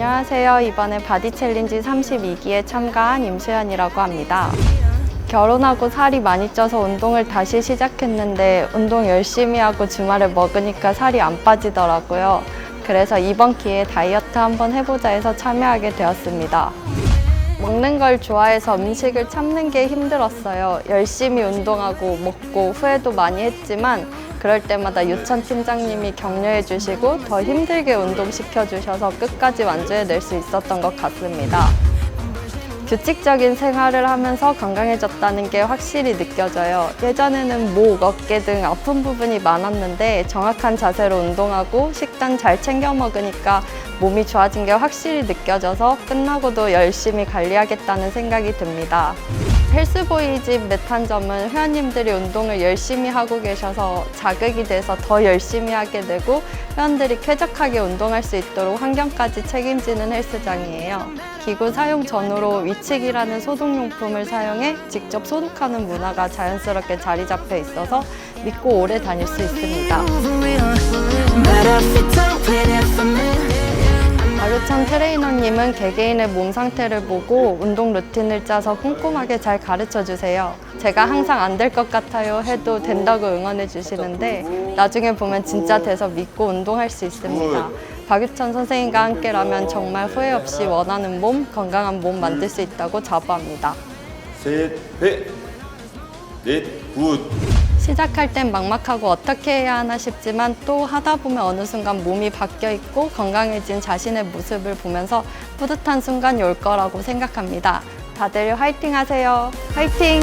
안녕하세요. 이번에 바디 챌린지 32기에 참가한 임수연이라고 합니다. 결혼하고 살이 많이 쪄서 운동을 다시 시작했는데 운동 열심히 하고 주말에 먹으니까 살이 안 빠지더라고요. 그래서 이번 기회에 다이어트 한번 해보자 해서 참여하게 되었습니다. 먹는 걸 좋아해서 음식을 참는 게 힘들었어요. 열심히 운동하고 먹고 후회도 많이 했지만 그럴 때마다 유천 팀장님이 격려해 주시고 더 힘들게 운동시켜 주셔서 끝까지 완주해 낼 수 있었던 것 같습니다. 규칙적인 생활을 하면서 건강해졌다는 게 확실히 느껴져요. 예전에는 목, 어깨 등 아픈 부분이 많았는데 정확한 자세로 운동하고 식단 잘 챙겨 먹으니까 몸이 좋아진 게 확실히 느껴져서 끝나고도 열심히 관리하겠다는 생각이 듭니다. 헬스보이집 메탄점은 회원님들이 운동을 열심히 하고 계셔서 자극이 돼서 더 열심히 하게 되고 회원들이 쾌적하게 운동할 수 있도록 환경까지 책임지는 헬스장이에요. 기구 사용 전후로 위치기라는 소독용품을 사용해 직접 소독하는 문화가 자연스럽게 자리 잡혀 있어서 믿고 오래 다닐 수 있습니다. 마루천 트레이너님은 개개인의 몸 상태를 보고 운동 루틴을 짜서 꼼꼼하게 잘 가르쳐 주세요. 제가 항상 안 될 것 같아요 해도 된다고 응원해 주시는데 나중에 보면 진짜 돼서 믿고 운동할 수 있습니다. 박유천 선생님과 함께라면 정말 후회 없이 원하는 몸, 건강한 몸 만들 수 있다고 자부합니다. 셋, 넷, 넷, 굿. 시작할 땐 막막하고 어떻게 해야 하나 싶지만 또 하다 보면 어느 순간 몸이 바뀌어 있고 건강해진 자신의 모습을 보면서 뿌듯한 순간이 올 거라고 생각합니다. 다들 화이팅 하세요. 화이팅!